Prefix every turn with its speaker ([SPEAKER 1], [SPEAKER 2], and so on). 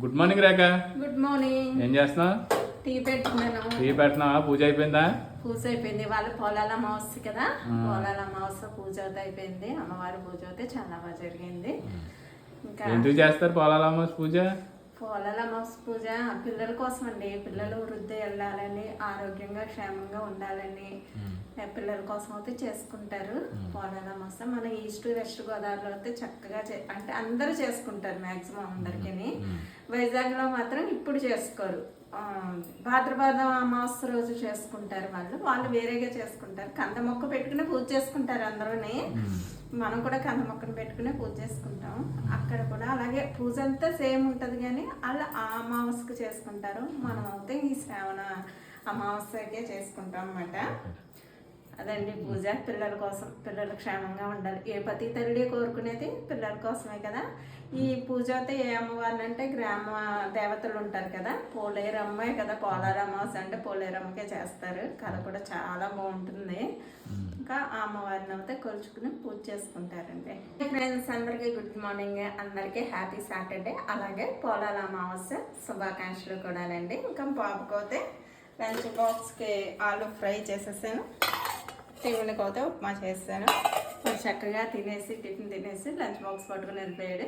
[SPEAKER 1] Good morning Rekha.
[SPEAKER 2] Good morning
[SPEAKER 1] ఏం చేస్తున్నావు?
[SPEAKER 2] Tea పెట్టుకున్నాను
[SPEAKER 1] టీ పెట్టినావా పూజ అయిపోయిందా?
[SPEAKER 2] పూజ అయిపోయింది. వాళ్ళ పొలాల అమావాస్య కదా. పొలాల అమావాస్య పూజ అయితే అయిపోయింది. అమ్మవారి పూజ అయితే చాలా బాగా జరిగింది. ఇంకా
[SPEAKER 1] ఎందుకు చేస్తారు
[SPEAKER 2] పొలాల అమావాస్య పూజ? పిల్లల కోసం అండి పిల్లలు వృద్ధి వెళ్ళాలని ఆరోగ్యంగా క్షేమంగా ఉండాలని. పిల్లల కోసం అయితే చేసుకుంటారు. పొలాల అమావాస్య మన ఈస్ట్ వెస్ట్ గోదావరిలో అయితే చక్కగా చే- అంటే అందరూ చేసుకుంటారు మాక్సిమం అందరికీ వైజాగ్లో మాత్రం ఇప్పుడు చేసుకోరు. భాద్రపద అమావాస్య రోజు చేసుకుంటారు వాళ్ళు. వాళ్ళు వేరేగా చేసుకుంటారు. కంద మొక్క పెట్టుకుని పూజ చేసుకుంటారు అందరూని. మనం కూడా కంద మొక్కను పెట్టుకుని పూజ చేసుకుంటాం. అక్కడ కూడా అలాగే పూజ అంతా సేమ్ ఉంటుంది కానీ వాళ్ళు ఆ అమావాస్యకు చేసుకుంటారు. మనం అయితే ఈ శ్రావణ అమావాస్యకే చేసుకుంటాం అన్నమాట. అదండి పూజ. పిల్లల కోసం పిల్లలు క్షేమంగా ఉండాలి. ఏ పతి తల్లి కోరుకునేది పిల్లల కోసమే కదా. ఈ పూజ అయితే ఏ అమ్మవారిని అంటే గ్రామ దేవతలు ఉంటారు కదా. పోలేరమ్మే కదా పోలారమ్మాస్ అంటే పోలేరమ్మకే చేస్తారు. కథ కూడా చాలా బాగుంటుంది. ఇంకా ఆ అమ్మవారిని అయితే కొలుచుకుని పూజ చేసుకుంటారండి. ఫ్రెండ్స్ అందరికీ గుడ్ మార్నింగ్. అందరికీ హ్యాపీ సాటర్డే. అలాగే పోలాల అమావాస్య శుభాకాంక్షలు కూడానండి. ఇంకా బాబుకోతే లంచ్ బాక్స్కి ఆలు ఫ్రై చేసేసాను. టిఫిన్ కోత ఉప్మా చేస్తాను. చక్కగా తినేసి టిఫిన్ తినేసి లంచ్ బాక్స్ పట్టుకుని వెళ్ళిపోయాడు.